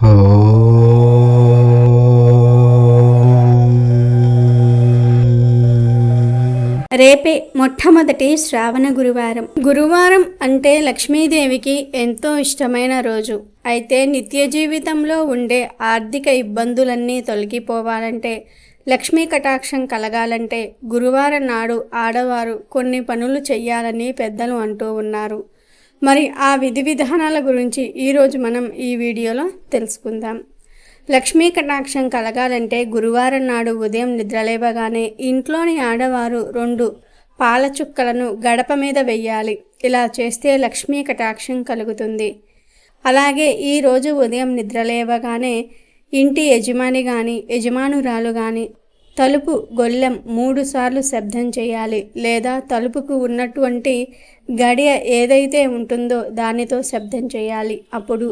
రేపే మొట్టమొదటి శ్రావణ గురువారం. గురువారం అంటే లక్ష్మీదేవికి ఎంతో ఇష్టమైన రోజు. అయితే నిత్య జీవితంలో ఉండే ఆర్థిక ఇబ్బందులన్నీ తొలగిపోవాలంటే లక్ష్మీ కటాక్షం కలగాలంటే గురువారం నాడు ఆడవారు కొన్ని పనులు చెయ్యాలని పెద్దలు అంటూ ఉన్నారు. మరి ఆ విధి విధానాల గురించి ఈరోజు మనం ఈ వీడియోలో తెలుసుకుందాం. లక్ష్మీ కటాక్షం కలగాలంటే గురువారం నాడు ఉదయం నిద్రలేవగానే ఇంట్లోని ఆడవారు రెండు పాల చుక్కలను గడప మీద వెయ్యాలి. ఇలా చేస్తే లక్ష్మీ కటాక్షం కలుగుతుంది. అలాగే ఈరోజు ఉదయం నిద్రలేవగానే ఇంటి యజమాని కానీ యజమానురాలు కానీ తలుపు గొల్లెం మూడుసార్లు శబ్దం చేయాలి లేదా తలుపుకు ఉన్నటువంటి గడియ ఏదైతే ఉంటుందో దానితో శబ్దం చేయాలి. అప్పుడు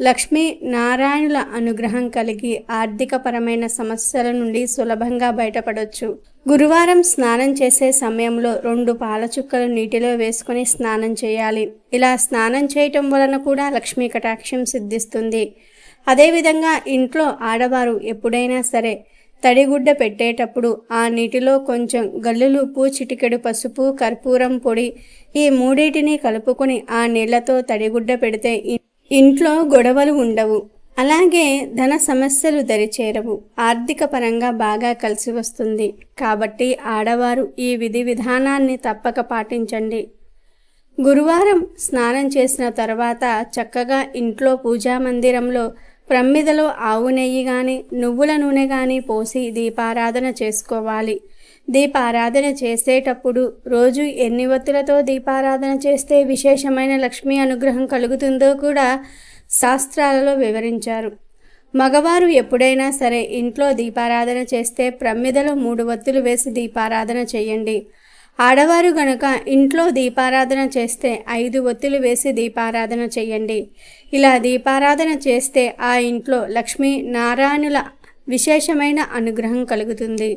లక్ష్మీ నారాయణుల అనుగ్రహం కలిగి ఆర్థికపరమైన సమస్యల నుండి సులభంగా బయటపడవచ్చు గురువారం స్నానం చేసే సమయంలో రెండు పాల చుక్కలు నీటిలో వేసుకొని స్నానం చేయాలి. ఇలా స్నానం చేయటం వలన కూడా లక్ష్మీ కటాక్షం సిద్ధిస్తుంది. అదేవిధంగా ఇంట్లో ఆడవారు ఎప్పుడైనా సరే తడిగుడ్డ పెట్టేటప్పుడు ఆ నీటిలో కొంచెం గల్లులుప్పు చిటికెడు పసుపు కర్పూరం పొడి ఈ మూడింటిని కలుపుకొని ఆ నీళ్ళతో తడిగుడ్డ పెడితే ఇంట్లో గొడవలు ఉండవు. అలాగే ధన సమస్యలు దరిచేరవు. ఆర్థిక పరంగా బాగా కలిసి వస్తుంది. కాబట్టి ఆడవారు ఈ విధి విధానాన్ని తప్పక పాటించండి. గురువారం స్నానం చేసిన తర్వాత చక్కగా ఇంట్లో పూజా మందిరంలో ప్రమ్మిదలో ఆవు నెయ్యి కానీ నువ్వుల నూనె కానీ పోసి దీపారాధన చేసుకోవాలి. దీపారాధన చేసేటప్పుడు రోజు ఎన్ని ఒత్తులతో దీపారాధన చేస్తే విశేషమైన లక్ష్మీ అనుగ్రహం కలుగుతుందో కూడా శాస్త్రాలలో వివరించారు. మగవారు ఎప్పుడైనా సరే ఇంట్లో దీపారాధన చేస్తే ప్రమ్మిదలో మూడు ఒత్తులు వేసి దీపారాధన చేయండి. ఆడవారు గనుక ఇంట్లో దీపారాధన చేస్తే ఐదు ఒత్తులు వేసి దీపారాధన చేయండి. ఇలా దీపారాధన చేస్తే ఆ ఇంట్లో లక్ష్మీ నారాయణుల విశేషమైన అనుగ్రహం కలుగుతుంది.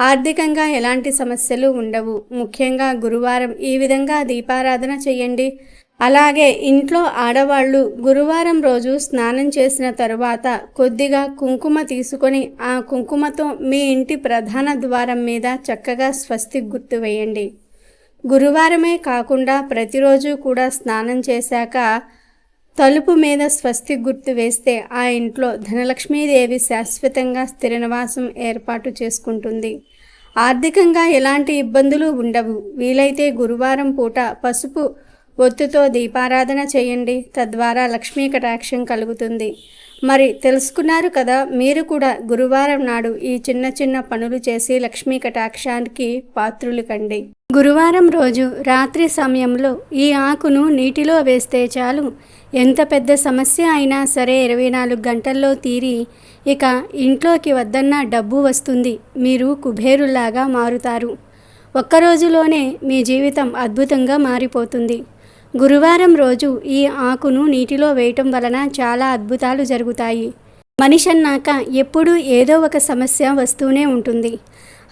ఆర్థికంగా ఎలాంటి సమస్యలు ఉండవు. ముఖ్యంగా గురువారం ఈ విధంగా దీపారాధన చేయండి. అలాగే ఇంట్లో ఆడవాళ్ళు గురువారం రోజు స్నానం చేసిన తరువాత కొద్దిగా కుంకుమ తీసుకొని ఆ కుంకుమతో మీ ఇంటి ప్రధాన ద్వారం మీద చక్కగా స్వస్తి గుర్తు వేయండి. గురువారమే కాకుండా ప్రతిరోజు కూడా స్నానం చేశాక తలుపు మీద స్వస్తి గుర్తు వేస్తే ఆ ఇంట్లో ధనలక్ష్మీదేవి శాశ్వతంగా స్థిర నివాసం ఏర్పాటు చేసుకుంటుంది. ఆర్థికంగా ఎలాంటి ఇబ్బందులు ఉండవు. వీలైతే గురువారం పూట పసుపు ఒత్తుతో దీపారాధన చేయండి. తద్వారా లక్ష్మీ కటాక్షం కలుగుతుంది. మరి తెలుసుకున్నారు కదా మీరు కూడా గురువారం నాడు ఈ చిన్న చిన్న పనులు చేసి లక్ష్మీ కటాక్షానికి పాత్రులు కండి. గురువారం రోజు రాత్రి సమయంలో ఈ ఆకును నీటిలో వేస్తే చాలు. ఎంత పెద్ద సమస్య అయినా సరే ఇరవై నాలుగు గంటల్లో తీరి ఇక ఇంట్లోకి వద్దన్న డబ్బు వస్తుంది. మీరు కుబేరులాగా మారుతారు. ఒక్క రోజులోనే మీ జీవితం అద్భుతంగా మారిపోతుంది. గురువారం రోజు ఈ ఆకును నీటిలో వేయటం వలన చాలా అద్భుతాలు జరుగుతాయి. మనిషి అన్నాక ఎప్పుడూ ఏదో ఒక సమస్య వస్తూనే ఉంటుంది.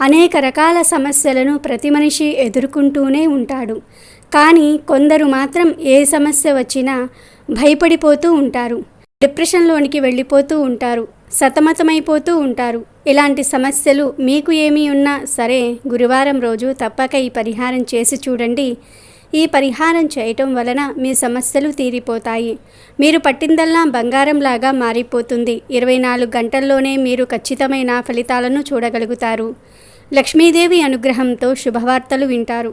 అనేక రకాల సమస్యలను ప్రతి మనిషి ఎదుర్కొంటూనే ఉంటాడు. కానీ కొందరు మాత్రం ఏ సమస్య వచ్చినా భయపడిపోతూ ఉంటారు. డిప్రెషన్లోనికి వెళ్ళిపోతూ ఉంటారు. సతమతమైపోతూ ఉంటారు. ఇలాంటి సమస్యలు మీకు ఏమీ ఉన్నా సరే గురువారం రోజు తప్పక ఈ పరిహారం చేసి చూడండి. ఈ పరిహారం చేయటం వలన మీ సమస్యలు తీరిపోతాయి. మీరు పట్టిందల్లా బంగారంలాగా మారిపోతుంది. ఇరవై నాలుగు గంటల్లోనే మీరు ఖచ్చితమైన ఫలితాలను చూడగలుగుతారు. లక్ష్మీదేవి అనుగ్రహంతో శుభవార్తలు వింటారు.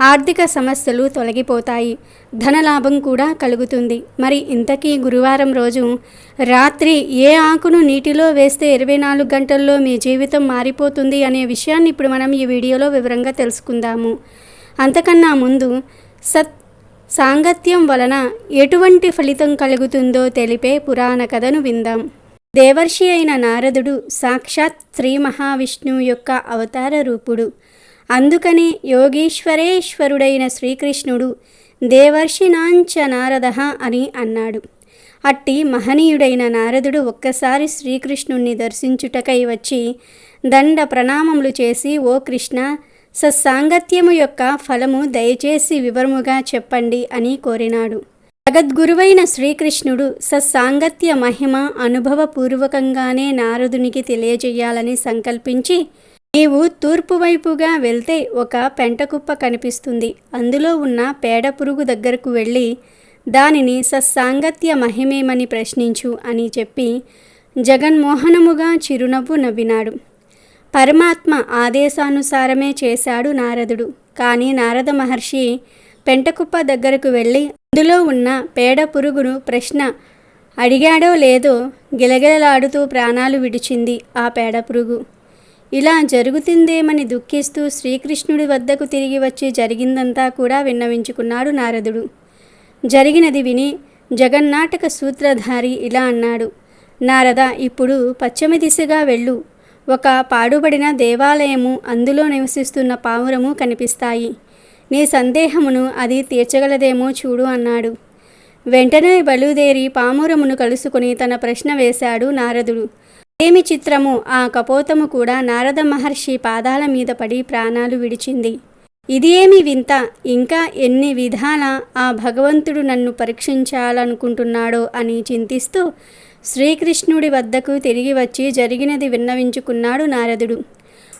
ఆర్థిక సమస్యలు తొలగిపోతాయి. ధనలాభం కూడా కలుగుతుంది. మరి ఇంతకీ గురువారం రోజు రాత్రి ఏ ఆకును నీటిలో వేస్తే ఇరవై నాలుగు గంటల్లో మీ జీవితం మారిపోతుంది అనే విషయాన్ని ఇప్పుడు మనం ఈ వీడియోలో వివరంగా తెలుసుకుందాము. అంతకన్నా ముందు సత్ సాంగత్యం వలన ఎటువంటి ఫలితం కలుగుతుందో తెలిపే పురాణ కథను విందాం. దేవర్షి అయిన నారదుడు సాక్షాత్ శ్రీ మహావిష్ణువు యొక్క అవతార రూపుడు. అందుకనే యోగీశ్వరేశ్వరుడైన శ్రీకృష్ణుడు దేవర్షినాంచ నారద అని అన్నాడు. అట్టి మహనీయుడైన నారదుడు ఒక్కసారి శ్రీకృష్ణుణ్ణి దర్శించుటకై వచ్చి దండ ప్రణామములు చేసి ఓ కృష్ణ సత్సాంగత్యము యొక్క ఫలము దయచేసి వివరముగా చెప్పండి అని కోరినాడు. జగద్గురువైన శ్రీకృష్ణుడు సత్సాంగత్య మహిమ అనుభవపూర్వకంగానే నారదునికి తెలియజేయాలని సంకల్పించి నీవు తూర్పు వైపుగా వెళ్తే ఒక పెంటకుప్ప కనిపిస్తుంది. అందులో ఉన్న పేడ పురుగు దగ్గరకు వెళ్ళి దానిని సత్సాంగత్య మహిమేమని ప్రశ్నించు అని చెప్పి జగన్మోహనముగా చిరునవ్వు నవ్వినాడు. పరమాత్మ ఆదేశానుసారమే చేశాడు నారదుడు. కానీ నారద మహర్షి పెంటకుప్ప దగ్గరకు వెళ్ళి అందులో ఉన్న పేడ పురుగును ప్రశ్న అడిగాడో లేదో గిలగిలలాడుతూ ప్రాణాలు విడిచింది ఆ పేడ పురుగు. ఇలా జరుగుతుందేమని దుఃఖిస్తూ శ్రీకృష్ణుడి వద్దకు తిరిగి వచ్చి జరిగిందంతా కూడా విన్నవించుకున్నాడు నారదుడు. జరిగినది విని జగన్నాటక సూత్రధారి ఇలా అన్నాడు. నారద ఇప్పుడు పశ్చిమ దిశగా వెళ్ళు. ఒక పాడుబడిన దేవాలయము అందులో నివసిస్తున్న పావురము కనిపిస్తాయి. నీ సందేహమును అది తీర్చగలదేమో చూడు అన్నాడు. వెంటనే బలుదేరి పామురమును కలుసుకుని తన ప్రశ్న వేశాడు నారదుడు. ఏమి చిత్రము? ఆ కపోతము కూడా నారద మహర్షి పాదాల మీద పడి ప్రాణాలు విడిచింది. ఇది ఏమి వింత? ఇంకా ఎన్ని విధాల ఆ భగవంతుడు నన్ను పరీక్షించాలనుకుంటున్నాడో అని చింతిస్తూ శ్రీకృష్ణుడి వద్దకు తిరిగి వచ్చి జరిగినది విన్నవించుకున్నాడు నారదుడు.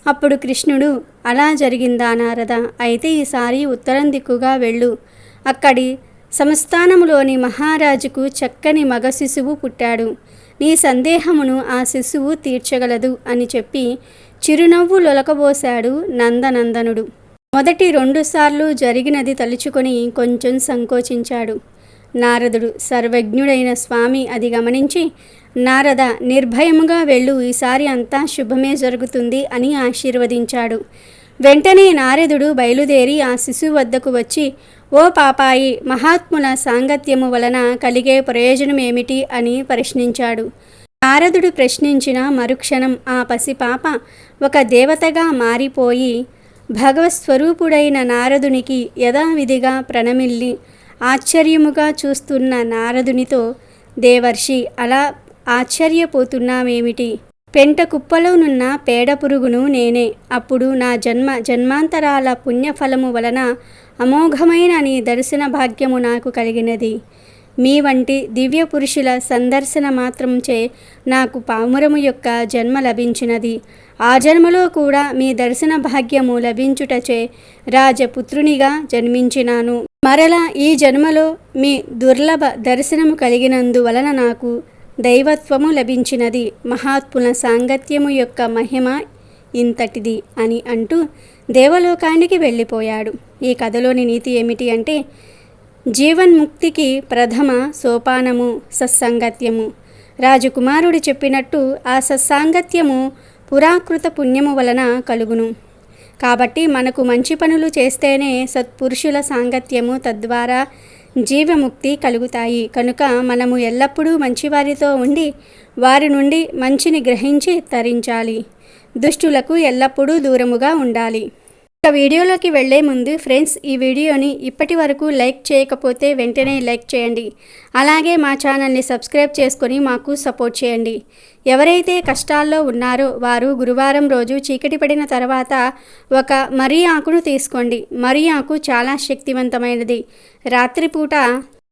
అప్పుడు కృష్ణుడు అలా జరిగిందా నారద? అయితే ఈసారి ఉత్తరం దిక్కుగా వెళ్ళు. అక్కడి సంస్థానములోని మహారాజుకు చక్కని మగ శిశువు పుట్టాడు. నీ సందేహమును ఆ శిశువు తీర్చగలదు అని చెప్పి చిరునవ్వు లొలకబోశాడు నందనందనుడు. మొదటి రెండుసార్లు జరిగినది తలుచుకొని కొంచెం సంకోచించాడు. నారదుడు సర్వజ్ఞుడైన స్వామి అది గమనించి నారద నిర్భయముగా వెళ్ళు ఈసారి అంతా శుభమే జరుగుతుంది అని ఆశీర్వదించాడు. వెంటనే నారదుడు బయలుదేరి ఆ శిశువు వద్దకు వచ్చి ఓ పాపాయి మహాత్ముల సాంగత్యము వలన కలిగే ప్రయోజనం ఏమిటి అని ప్రశ్నించాడు. నారదుడు ప్రశ్నించిన మరుక్షణం ఆ పసిపాప ఒక దేవతగా మారిపోయి భగవత్స్వరూపుడైన నారదునికి యథావిధిగా ప్రణమిల్లి ఆశ్చర్యముగా చూస్తున్న నారదునితో దేవర్షి అలా ఆశ్చర్యపోతున్నామేమిటి పెంట కుప్పలోనున్న పేడ పురుగును నేనే. అప్పుడు నా జన్మ జన్మాంతరాల పుణ్యఫలము వలన అమోఘమైన నీ దర్శన భాగ్యము నాకు కలిగినది. మీ వంటి దివ్య పురుషుల సందర్శన మాత్రంచే నాకు పామురము యొక్క జన్మ లభించినది. ఆ జన్మలో కూడా మీ దర్శన భాగ్యము లభించుటచే రాజపుత్రునిగా జన్మించినాను. మరలా ఈ జన్మలో మీ దుర్లభ దర్శనము కలిగినందువలన నాకు దైవత్వము లభించినది. మహాత్ముల సాంగత్యము యొక్క మహిమ ఇంతటిది అని అంటూ దేవలోకానికి వెళ్ళిపోయాడు. ఈ కథలోని నీతి ఏమిటి అంటే జీవన్ముక్తికి ప్రథమ సోపానము సత్సాంగత్యము. రాజకుమారుడు చెప్పినట్టు ఆ సత్సాంగత్యము పురాకృత పుణ్యము వలన కలుగును. కాబట్టి మనకు మంచి పనులు చేస్తేనే సత్పురుషుల సాంగత్యము తద్వారా జీవముక్తి కలుగుతాయి. కనుక మనము ఎల్లప్పుడూ మంచివారితో ఉండి వారి నుండి మంచిని గ్రహించి తరించాలి. దుష్టులకు ఎల్లప్పుడూ దూరముగా ఉండాలి. ఇక వీడియోలోకి వెళ్ళే ముందు ఫ్రెండ్స్ ఈ వీడియోని ఇప్పటి వరకు లైక్ చేయకపోతే వెంటనే లైక్ చేయండి. అలాగే మా ఛానల్ని సబ్స్క్రైబ్ చేసుకొని మాకు సపోర్ట్ చేయండి. ఎవరైతే కష్టాల్లో ఉన్నారో వారు గురువారం రోజు చీకటి పడిన తర్వాత ఒక మరీ ఆకును తీసుకోండి. మరీ ఆకు చాలా శక్తివంతమైనది. రాత్రిపూట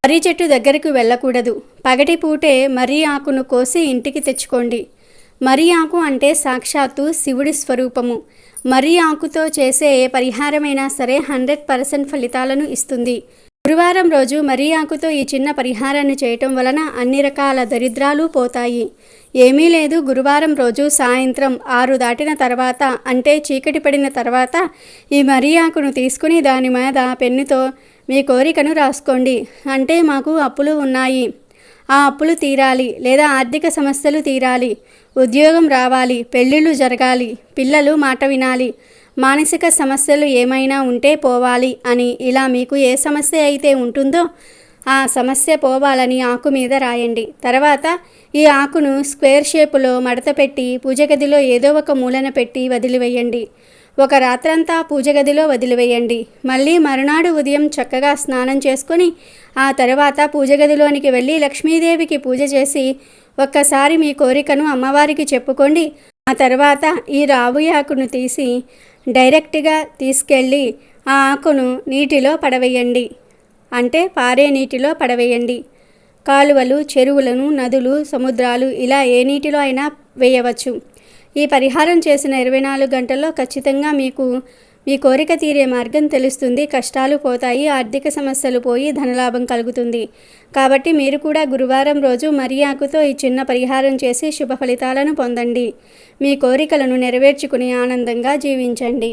మర్రి చెట్టు దగ్గరకు వెళ్ళకూడదు. పగటి పూటే మర్రి ఆకును కోసి ఇంటికి తెచ్చుకోండి. మర్రి ఆకు అంటే సాక్షాత్తు శివుడి స్వరూపము. మర్రి ఆకుతో చేసే ఏ పరిహారమైనా సరే హండ్రెడ్ పర్సెంట్ ఫలితాలను ఇస్తుంది. గురువారం రోజు మర్రి ఆకుతో ఈ చిన్న పరిహారాన్ని చేయటం వలన అన్ని రకాల దరిద్రాలు పోతాయి. ఏమీ లేదు గురువారం రోజు సాయంత్రం ఆరు దాటిన తర్వాత అంటే చీకటి పడిన తర్వాత ఈ మర్రి ఆకును తీసుకుని దాని మీద పెన్నుతో మీ కోరికను రాసుకోండి. అంటే మాకు అప్పులు ఉన్నాయి. ఆ అప్పులు తీరాలి లేదా ఆర్థిక సమస్యలు తీరాలి. ఉద్యోగం రావాలి పెళ్ళిళ్ళు జరగాలి పిల్లలు మాట వినాలి మానసిక సమస్యలు ఏమైనా ఉంటే పోవాలి అని ఇలా మీకు ఏ సమస్య అయితే ఉంటుందో ఆ సమస్య పోవాలని ఆకు మీద రాయండి. తర్వాత ఈ ఆకును స్క్వేర్ షేపులో మడత పెట్టి పూజ గదిలో ఏదో ఒక మూలన పెట్టి వదిలివేయండి. ఒక రాత్రంతా పూజ గదిలో వదిలివేయండి. మళ్ళీ మరునాడు ఉదయం చక్కగా స్నానం చేసుకొని ఆ తర్వాత పూజ గదిలోనికి వెళ్ళి లక్ష్మీదేవికి పూజ చేసి ఒక్కసారి మీ కోరికను అమ్మవారికి చెప్పుకోండి. ఆ తర్వాత ఈ రావు ఆకును తీసి డైరెక్ట్గా తీసుకెళ్ళి ఆ ఆకును నీటిలో పడవేయండి. అంటే పారే నీటిలో పడవేయండి. కాలువలు చెరువులను నదులు సముద్రాలు ఇలా ఏ నీటిలో అయినా వేయవచ్చు. ఈ పరిహారం చేసిన ఇరవై నాలుగు గంటల్లో ఖచ్చితంగా మీకు మీ కోరిక తీరే మార్గం తెలుస్తుంది. కష్టాలు పోతాయి ఆర్థిక సమస్యలు పోయి ధనలాభం కలుగుతుంది. కాబట్టి మీరు కూడా గురువారం రోజు మరియాకుతో ఈ చిన్న పరిహారం చేసి శుభ ఫలితాలను పొందండి. మీ కోరికలను నెరవేర్చుకుని ఆనందంగా జీవించండి.